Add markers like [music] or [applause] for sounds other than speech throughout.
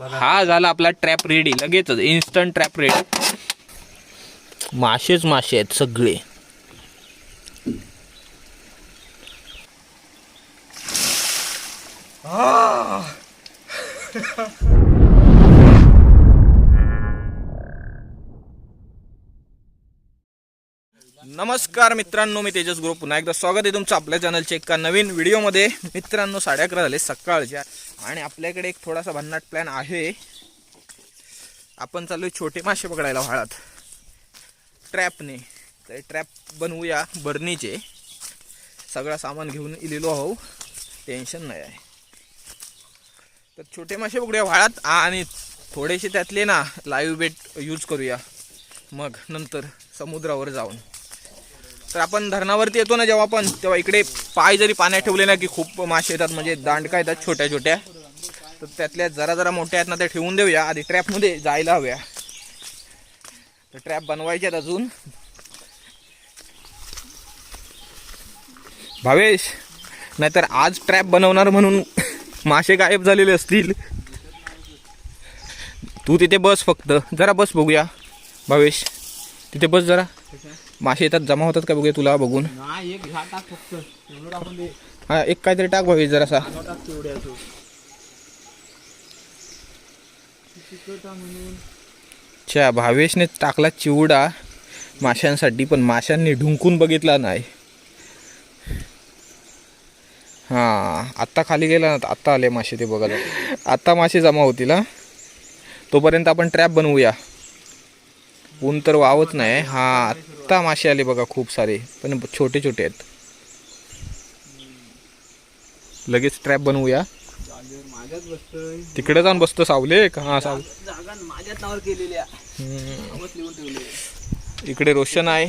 हा झाला आपला ट्रॅप रेडी लगेचच इन्स्टंट ट्रॅप रेडी मासेच मासे आहेत सगळे. [laughs] नमस्कार मित्रांनो मी तेजस ग्रुप. पुन्हा एकदा स्वागत आहे तुमचं आपल्या चॅनलच्या एका नवीन व्हिडिओमध्ये मित्रांनो साडे अकरा झाले सकाळच्या. आणि आपल्याकडे एक थोडासा भन्नाट प्लॅन आहे. आपण चालू आहे छोटे मासे पकडायला व्हाळात ट्रॅपने तर ट्रॅप बनवूया बर्नीचे सगळं सामान घेऊन इलेलो आहो. टेन्शन नाही आहे. तर छोटे मासे पकडूया व्हाळात आणि थोडेसे त्यातले ना लाईव्ह बेट यूज करूया. मग नंतर समुद्रावर जाऊन. तर आपण धरणावरती येतो ना जेव्हा आपण तेव्हा इकडे पाय जरी पाण्यात ठेवले ना की खूप मासे येतात म्हणजे दांडका येतात छोट्या छोट्या तर त्यातल्या जरा जरा मोठ्या आहेत ना त्या ठेवून देऊया. आधी ट्रॅपमध्ये जायला हव्या. तर ट्रॅप बनवायचे आहेत अजून. भावेश नाहीतर आज ट्रॅप बनवणार म्हणून मासे गायब झालेले असतील. तू तिथे बस फक्त. जरा बस बघूया. भावेश तिथे बस जरा. मासे येतात जमा होतात का बघूया तुला बघून? हा एक काहीतरी टाक भावेश जरासा. अच्छा भावेशने टाकला चिवडा माशांसाठी पण माशांनी ढुंकून बघितला नाही. हा आत्ता खाली गेला ना आत्ता आले मासे ते बघा आत्ता मासे जमा होतील हा. तोपर्यंत आपण ट्रॅप बनवूया. ऊन तर वावत नाही हा. आत्ता मासे आले बघा खूप सारे पण छोटे छोटे आहेत. लगेच ट्रॅप बनवूया. तिकडे जाऊन बसतो सावले का हा सावले इकडे रोशन आहे.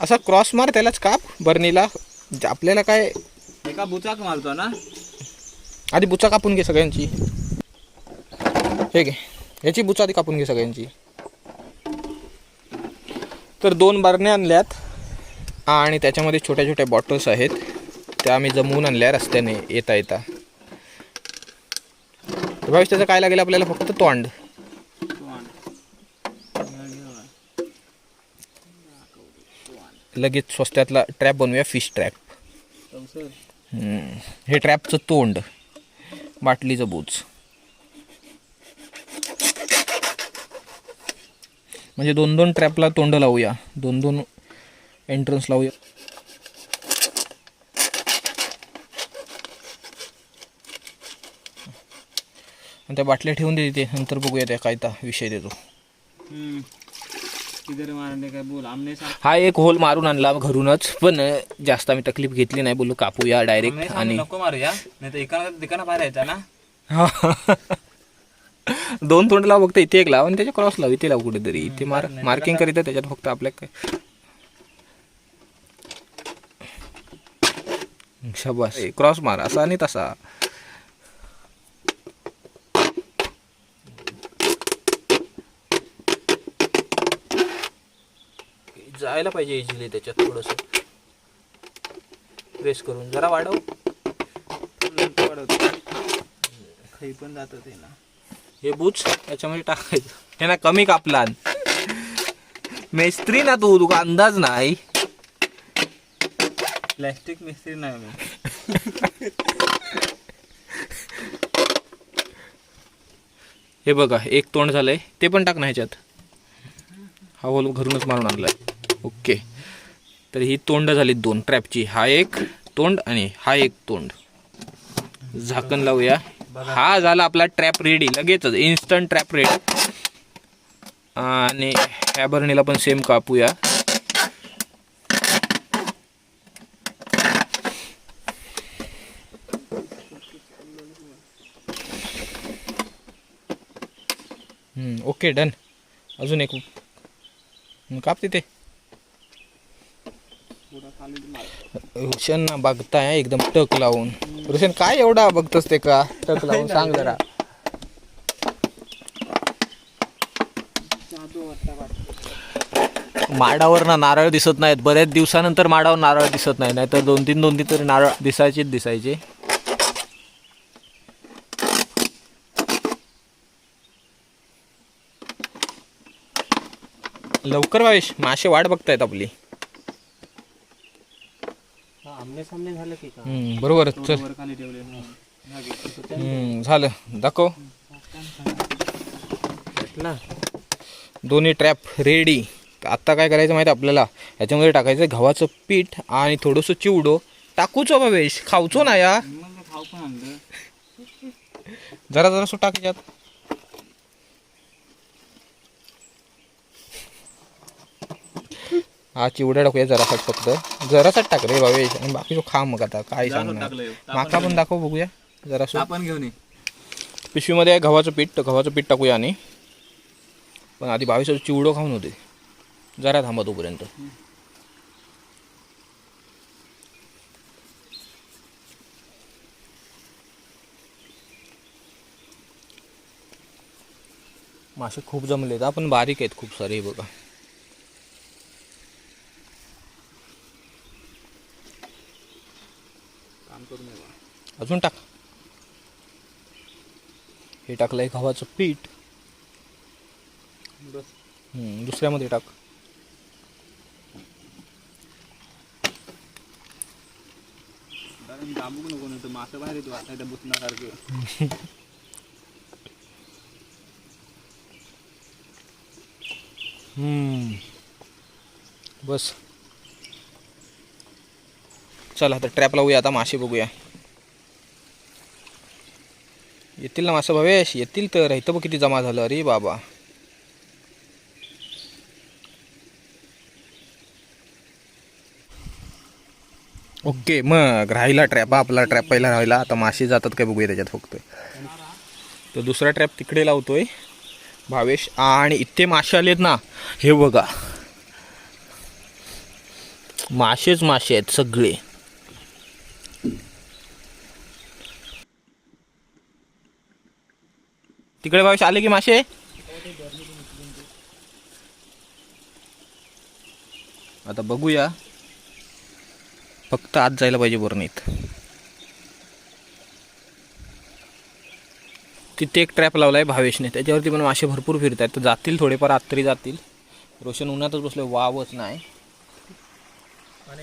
असा क्रॉस मार त्यालाच काप बर्नीला? आपल्याला काय? एका बुचाक मारतो ना? आधी बुचा कापून घे सगळ्यांची. हे घे. याची बुचा आधी कापून घे सगळ्यांची. तर दोन बरण्या आणल्यात. आणि त्याच्यामध्ये छोट्या छोट्या बॉटल्स आहेत. त्या आम्ही जमवून आणल्या रस्त्याने येता येता. भावेश त्याचं काय लागेल आपल्याला? फक्त तोंड. लगेच स्वस्त्यातला ट्रॅप बनवूया फिश ट्रॅप. हे ट्रॅपचं तोंड. बाटलीचं बूच म्हणजे दोन दोन ट्रॅपला तोंड लावूया. दोन दोन एंट्रन्स लावूया. आणि त्या बाटल्या ठेवून दे तिथे. नंतर बघूया त्या काय ता विषय देतो. हा एक होल मारून आणला घरूनच पण जास्त आम्ही तकलीफ घेतली नाही. बोलू कापूया डायरेक्ट आणि नको मारूया. नाही तर एका दिकाना बाहेर यायचा ना. दोन तोंड लाव फक्त इथे एक लाव आणि त्याच्या क्रॉस लाव इथे लाव कुठेतरी. इथे मार मार्किंग करीत त्याच्यात फक्त आपल्या काय शाबास. क्रॉस मार असा आणि तसा. जायला पाहिजे इझिली त्याच्यात थोडस. प्रेस करून जरा वाढव. नंतर वाढवतो. खाई पण जात ते ना. हे बूच याच्यामध्ये टाकायचं. हे ना कमी कापला मेस्त्री ना तू तुका अंदाज नाही. प्लॅस्टिक मिस्त्री नाही मी. [laughs] हे बघा एक तोंड झालंय. ते पण टाक ना ह्याच्यात. हा होल घरूनच मारून आणलाय. ओके. तर ही तोंड झाली दोन. ट्रॅपची. हा एक तोंड आणि हा एक तोंड. झाकण लावूया. हा झाला आपला ट्रॅप रेडी लगेचच इन्स्टंट ट्रॅप रेडी आणि ह्या भरणीला पण सेम कापूया. ओके डन अजून एक. हम्म, काप तिथे हुशन ना बघताय एकदम टक लावून. हुशन काय एवढा बघतोस ते का? टक लावून सांग जरा. माडावर ना नारळ दिसत नाहीत. बऱ्याच दिवसानंतर माडावर नारळ दिसत नाही. नाहीतर दोन तीन दोन तीन तरी नारळ दिसायचेच दिसायचे. लवकर भावेश मासे वाट बघतायत आपली. सामने झालं की का? हम्म, बरोबर चल. वर खाली ठेवले हम्म, झालं. दाखव. भेटला दोन्ही ट्रॅप रेडी आता काय करायचं माहिती आपल्याला? याच्यामध्ये टाकायचं गव्हाचं पीठ आणि थोडंसं चिवडो. टाकूचो भावेश खाऊचो ना या. मग खाऊ पण आणलं. जरा जरासं टाक हा चिवडा टाकूया जरासाच फक्त. जरासाच टाक रे भावेश आणि बाकी तो खा मग आता काय सांगणार. माका पण दाखव बघूया जरासं. आपण घेऊन ये. पिशवीमध्ये गव्हाचं पीठ गव्हाचं पीठ टाकूया आणि पण आधी बावीस चिवडो खाऊन होते. जरा थांबा तोपर्यंत. मासे खूप जमलेत आपण बारीक आहेत खूप सारे हे बघा काम करून ये बा. अजून टाक. हे टाकलंय गव्हाचं पीठ. बस. हम्म, दुसऱ्यामध्ये टाक. दाबू नको नाही तर मासे बाहेर येतो आता त्या बुसण्यासारखे हम्म. बस. चला आता ट्रॅप लावूया आता मासे बघूया. येतील ना मासा भावेश? येतील तर. इथं बघ किती जमा झालं. अरे बाबा. ओके मग राहिला ट्रॅप आपला ट्रॅप पहिला राहिला. आता मासे जातात काय बघूया त्याच्यात फक्त. तर दुसरा ट्रॅप तिकडे लावतोय. भावेश आणि इथे मासे आलेत ना. हे बघा. मासेच मासे आहेत सगळे. तिकडे भावेश आले की मासे? आता बघूया. फक्त आत जायला पाहिजे बरणीत तिथे एक ट्रॅप लावलाय भावेशने. त्याच्यावरती पण मासे भरपूर फिरत आहेत तर जातील थोडेफार आत तरी जातील. रोशन उन्हातच बसले वावच नाही. आहे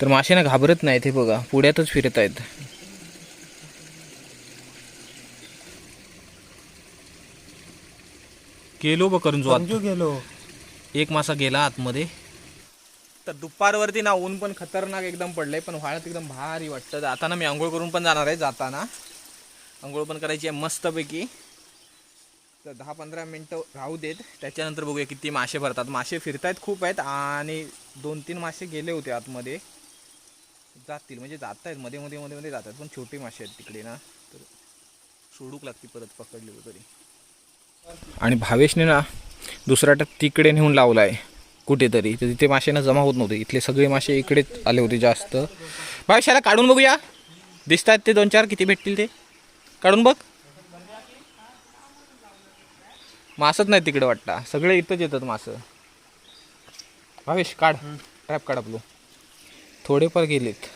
तर मासे ना घाबरत नाहीत हे बघा. पुढ्यातच फिरत आहेत गेलो बघ करून जो आत. गेलो. एक मासा गेला आतमध्ये. तर दुपारवरती ना ऊन पण खतरनाक एकदम पडलंय पण वाळत एकदम भारी वाटतं. जाताना मी आंघोळ करून पण जाणार आहे जाताना. आंघोळ पण करायची आहे मस्तपैकी. तर दहा पंधरा मिनटं राहू देत. त्याच्यानंतर बघूया किती मासे भरतात. मासे फिरतायत खूप आहेत आणि दोन तीन मासे गेले होते आतमध्ये. जातील म्हणजे जात आहेत मध्ये मध्ये मध्ये मध्ये जातात पण छोटे मासे आहेत तिकडे ना. तर सोडूक लागते परत पकडले तरी. आणि भावेशने ना दुसरा टप तिकडे नेऊन लावला आहे कुठेतरी. तर तिथे मासे ना जमा होत नव्हते. इथले सगळे मासे इकडेच आले होते जास्त. भावेशाला काढून बघूया. दिसत आहेत ते दोन चार किती भेटतील ते? काढून बघ. मासच नाही तिकडे वाटता. सगळे इथंच येतात मासं. भावेश काढ. ट्रॅप काढ आपलो. थोडेफार गेलेत.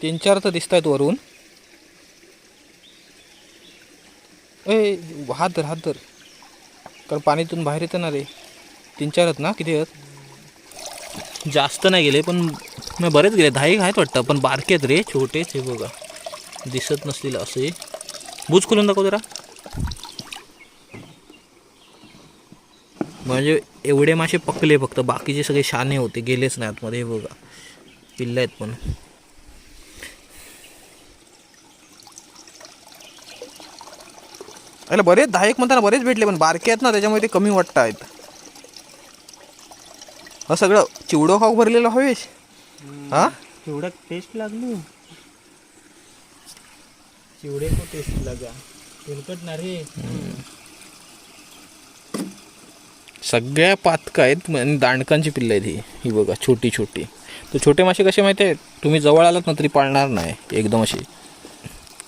तीन चार तर दिसत आहेत वरून. ए हात धर हात धर. कारण पाणीतून बाहेर येतं ना रे. तीन चार आहेत ना? किती आहेत? जास्त नाही गेले पण मी बरेच गेले. दहा एक आहेत वाटतं पण बारके आहेत रे छोटेच हे बघा. दिसत नसतील असे. बुज खोलून दाखव जरा. म्हणजे एवढे मासे पकले फक्त बाकीचे सगळे शाने होते गेलेच नाही आतमध्ये हे बघा. पिल्ले आहेत पण. अरे बरेच दहा एक म्हणताना बरेच भेटले पण बारके आहेत ना त्याच्यामुळे ते कमी वाटत आहेत हा सगळं चिवडो खाऊ भरलेलं हवेश? हा? चिवडा टेस्ट लागलो. चिवडे को टेस्ट लगा. तेलकट ना रे. सगळ्या पातका आहेत आणि दांडकांची पिल्लं आहेत ही. ही बघा छोटी छोटी. तर छोटे मासे कसे माहिती आहेत तुम्ही जवळ आलात ना तरी पाळणार नाही एकदम असे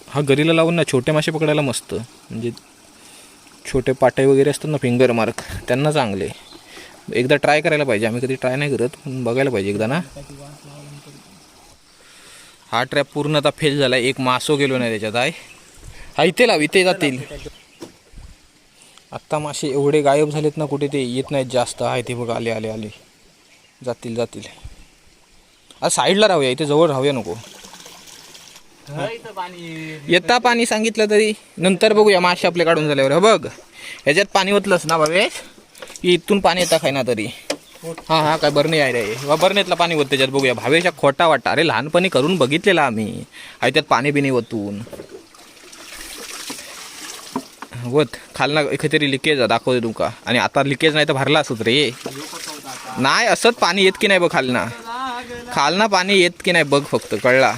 हा गरीला लावून ना छोटे मासे पकडायला मस्त. म्हणजे छोटे पाटे वगैरे असतात ना फिंगर मार्क त्यांना चांगले. एकदा ट्राय करायला पाहिजे. आम्ही कधी ट्राय नाही करत बघायला पाहिजे एकदा ना. हा ट्रॅप पूर्ण आता फेल झाला. एक मासो गेलो नाही त्याच्यात आहे हा इथे लाव इथे जातील. आत्ता मासे एवढे गायब झालेत ना कुठे ते येत नाहीत जास्त. आहे ते बघ आले आले आले. जातील जातील. आज साईडला राहूया इथे जवळ राहूया नको. येता पाणी सांगितलं तरी नंतर बघूया मासे आपले काढून झाल्यावर. बघ ह्याच्यात पाणी ओतलंच ना भावेश इथून पाणी येता खाय ना तरी. हा हा काय बरणी आहे रे. वा बरणीतलं पाणी ओत त्याच्यात बघूया. भावेशा खोटा वाटता अरे लहानपणी करून बघितलेला आम्ही. आहे त्यात पाणी बिणी ओतून. वत खालना एखादी लिकेज दाखवते तुमका. आणि आता लिकेज नाही तर भरला असत रे. नाही असंच पाणी येत की नाही बघ खालना? खालना पाणी येत की नाही बघ फक्त कळला?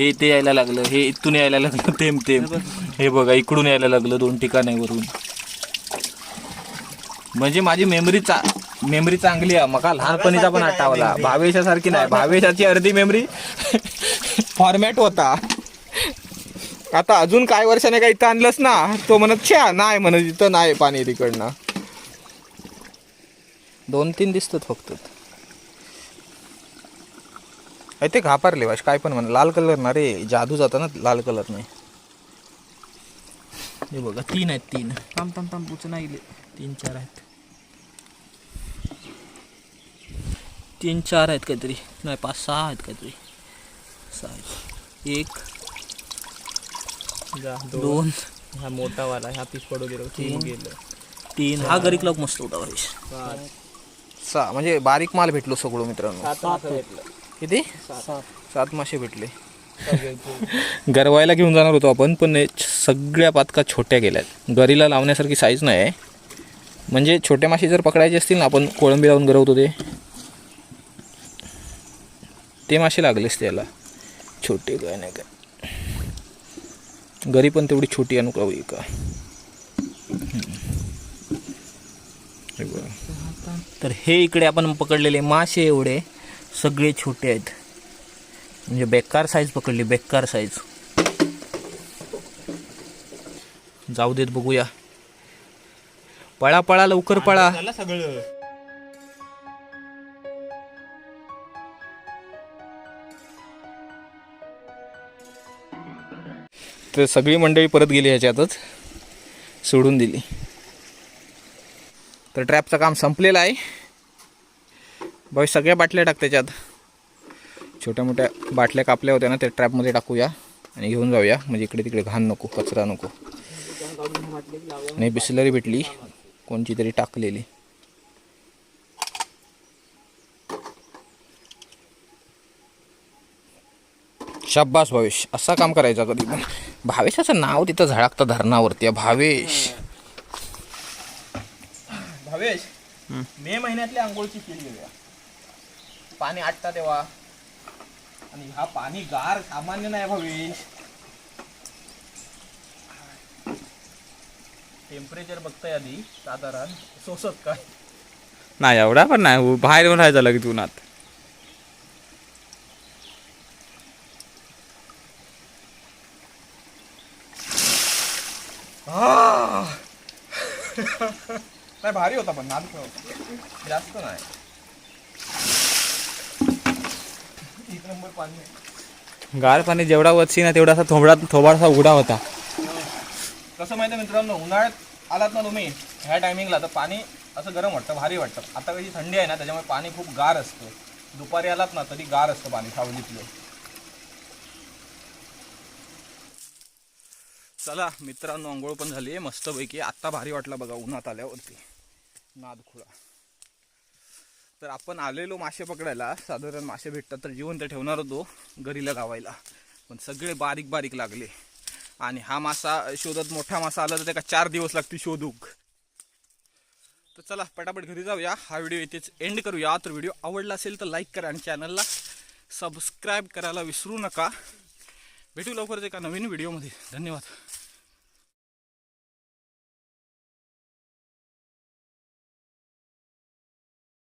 हे इथे यायला लागलं हे इथून यायला लागलं तेम तेम. हे बघा इकडून यायला लागलं दोन ठिकाणावरून म्हणजे माझी मेमरी चा मेमरी चांगली आहे. मका लहानपणीचा पण आठवला. भावेशासारखी नाही. भावेशाची अर्धी मेमरी फॉर्मॅट होता. आता अजून काय वर्षाने काही इथं आणलंस ना तो म्हणत छ्या नाही म्हणत इथं नाही पाणी तिकडनं. दोन तीन दिसतात फक्त. अरे ते घापारले वाश काय पण म्हणा लाल कलर ना रे जादू जाता ना लाल कलर नाही हे बघा तीन आहेत तीन. थांब थांब थांब पुच नाही तीन चार आहेत. तीन चार आहेत काहीतरी. नाही पाच सहा आहेत काहीतरी. सहा आहेत. एक जा दोन. हा मोठा वाला ह्या पीस पडू दिलं तीन. गेलं. तीन. हा गरीक लॉक मस्त होता सहा म्हणजे बारीक माल भेटलो सगळं मित्रांनो. घेतलं किती? सात. मासे भेटले. [laughs] गरवायला घेऊन जाणार होतो आपण पण सगळ्या पातका छोट्या गेल्यात. गरीला लावण्यासारखी साईज नाही आहे म्हणजे छोटे मासे जर पकडायचे असतील ना आपण कोळंबी लावून गरवतो ते. ते मासे लागलेच त्याला छोटे काय नाही काय. गरी पण तेवढी छोटी आणू का. हे. तर हे इकडे आपण पकडलेले मासे एवढे. सगळे छोटे आहेत. म्हणजे बेकार साईज पकडली बेकार साईज जाऊ देत बघूया. पळा पळा लवकर पळा. सगळं. तर सगळी मंडळी परत गेली ह्याच्यातच. सोडून दिली. तर ट्रॅपचं काम संपलेलं आहे. बाई सगळ्या बाटल्या टाक त्याच्यात. छोट्या मोठ्या बाटल्या कापल्या होत्या ना त्या ट्रॅपमध्ये टाकूया आणि घेऊन जाऊया. म्हणजे इकडे तिकडे घाण नको कचरा नको. आणि बिस्लरी भेटली. कोणची तरी टाकलेली. शाब्बास भावेश. असा काम करायचा कधी पण. भावेशाचं नाव तिथं झळकतं धरणावरती. भावेश. भावेश मे महिन्यातली आंघोळची फील घेऊया पाणी आटता तेव्हा. आणि हा पाणी गार सामान्य नाही भावेश टेम्परेचर बघताय आधी साधारण. सोसत काय नाही एवढा पण नाही. बाहेर येऊन राहायचं लगेच उन्हात. [laughs] नाही भारी होता पण नाद जास्त नाही. नंबर पाणी. गार पाणी जेवढा वरची ना तेवढा असा थोबडा थोबाडासा उघडा होता. कसं माहिती मित्रांनो उन्हाळ्यात आलात ना तुम्ही ह्या टायमिंगला तर पाणी असं गरम वाटतं भारी वाटतं. आता कशी थंडी आहे ना त्याच्यामुळे पाणी खूप गार असतं. दुपारी आलात ना तरी गार असतं पाणी सावलीतलं. चला मित्रांनो आंघोळ पण झाली मस्तपैकी. आत्ता भारी वाटला बघा उन्हात आल्यावरती. नादखुळा. तर आपण आलेलो मासे पकडायला. साधारण मासे भेटतात तर जिवंत ठेवणार होतो गरीला गावायला पण सगळे बारीक बारीक लागले. आणि हा मासा शोधत मोठा मासा आला तर त्याला चार दिवस लागतील शोधूक. तर चला पटापट घरी जाऊया. हा व्हिडिओ इथेच एंड करूया. तर व्हिडिओ आवडला असेल तर लाईक करा आणि चॅनलला सबस्क्राईब करायला विसरू नका. भेटू लवकरच एका नवीन व्हिडिओमध्ये. धन्यवाद.